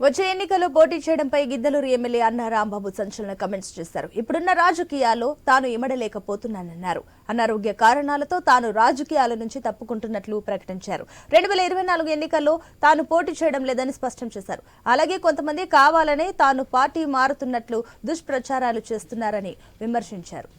వచ్చే ఎన్నికల్లో పోటీ చేయడంపై గిద్దలూరు ఎమ్మెల్యే అన్న రాంబాబు సంచలన కమెంట్స్ చేశారు. ఇప్పుడున్న రాజకీయాల్లో తాను ఇమడలేకపోతున్నానన్నారు. అనారోగ్య కారణాలతో తాను రాజకీయాల నుంచి తప్పుకుంటున్నట్లు ప్రకటించారు. రెండు వేల ఇరవై నాలుగు ఎన్నికల్లో తాను పోటీ చేయడం లేదని స్పష్టం చేశారు. అలాగే కొంతమంది కావాలనే తాను పార్టీ మారుతున్నట్లు దుష్ప్రచారాలు చేస్తున్నారని విమర్శించారు.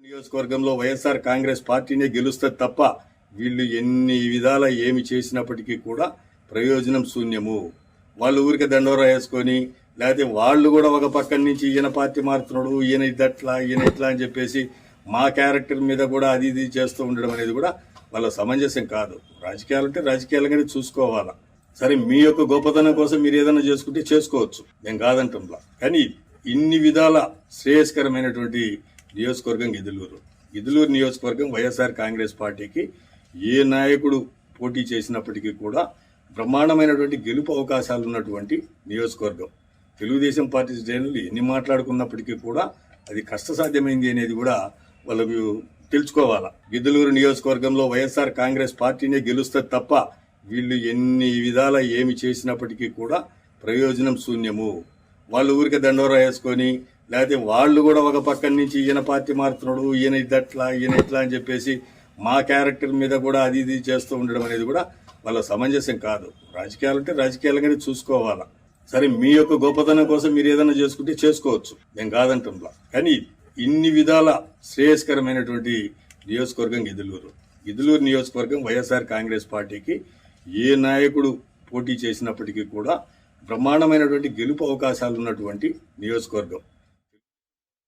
నియోజకవర్గంలో వైఎస్ఆర్ కాంగ్రెస్ పార్టీనే గెలుస్తుంది తప్ప వీళ్ళు ఎన్ని విధాల ఏమి చేసినప్పటికీ కూడా ప్రయోజనం శూన్యము. వాళ్ళు ఊరికే దండోరా వేసుకొని లేకపోతే వాళ్ళు కూడా ఒక పక్కన నుంచి ఈయన పార్టీ మారుతున్నాడు ఈయన ఇదట్లా ఈయన ఇట్లా అని చెప్పేసి మా క్యారెక్టర్ మీద కూడా అది ఇది చేస్తూ ఉండడం అనేది కూడా వాళ్ళ సమంజసం కాదు. రాజకీయాలు అంటే రాజకీయాలుగానే చూసుకోవాలా. సరే మీ యొక్క గొప్పతనం కోసం మీరు ఏదైనా చేసుకుంటే చేసుకోవచ్చు. నేను కాదంటున్నా. కానీ ఇన్ని విధాల శ్రేయస్కరమైనటువంటి నియోజకవర్గం గిదులూరు. గిదులూరు నియోజకవర్గం వైఎస్ఆర్ కాంగ్రెస్ పార్టీకి ఏ నాయకుడు పోటీ చేసినప్పటికీ కూడా బ్రహ్మాండమైనటువంటి గెలుపు అవకాశాలు ఉన్నటువంటి నియోజకవర్గం. తెలుగుదేశం పార్టీ శ్రేణులు ఎన్ని మాట్లాడుకున్నప్పటికీ కూడా అది కష్టసాధ్యమైంది అనేది కూడా వాళ్ళకు తెలుసుకోవాలా. గిద్దలూరు నియోజకవర్గంలో వైఎస్ఆర్ కాంగ్రెస్ పార్టీనే గెలుస్తుంది తప్ప వీళ్ళు ఎన్ని విధాల ఏమి చేసినప్పటికీ కూడా ప్రయోజనం శూన్యము. వాళ్ళు ఊరికే దండోరా వేసుకొని లేకపోతే వాళ్ళు కూడా ఒక పక్కన నుంచి ఈయన పార్టీ మారుతున్నాడు ఈయన ఇదట్లా ఈయన ఇట్లా అని చెప్పేసి మా క్యారెక్టర్ మీద కూడా అది ఇది చేస్తూ ఉండడం అనేది కూడా వాళ్ళ సమంజసం కాదు. రాజకీయాలు అంటే రాజకీయాలుగానే చూసుకోవాలా. సరే మీ యొక్క గొప్పతనం కోసం మీరు ఏదైనా చేసుకుంటే చేసుకోవచ్చు. మేము కాదంటున్నా. కానీ ఇన్ని విధాల శ్రేయస్కరమైనటువంటి నియోజకవర్గం గిదులూరు. గిదులూరు నియోజకవర్గం వైఎస్ఆర్ కాంగ్రెస్ పార్టీకి ఏ నాయకుడు పోటీ చేసినప్పటికీ కూడా బ్రహ్మాండమైనటువంటి గెలుపు అవకాశాలు ఉన్నటువంటి నియోజకవర్గం.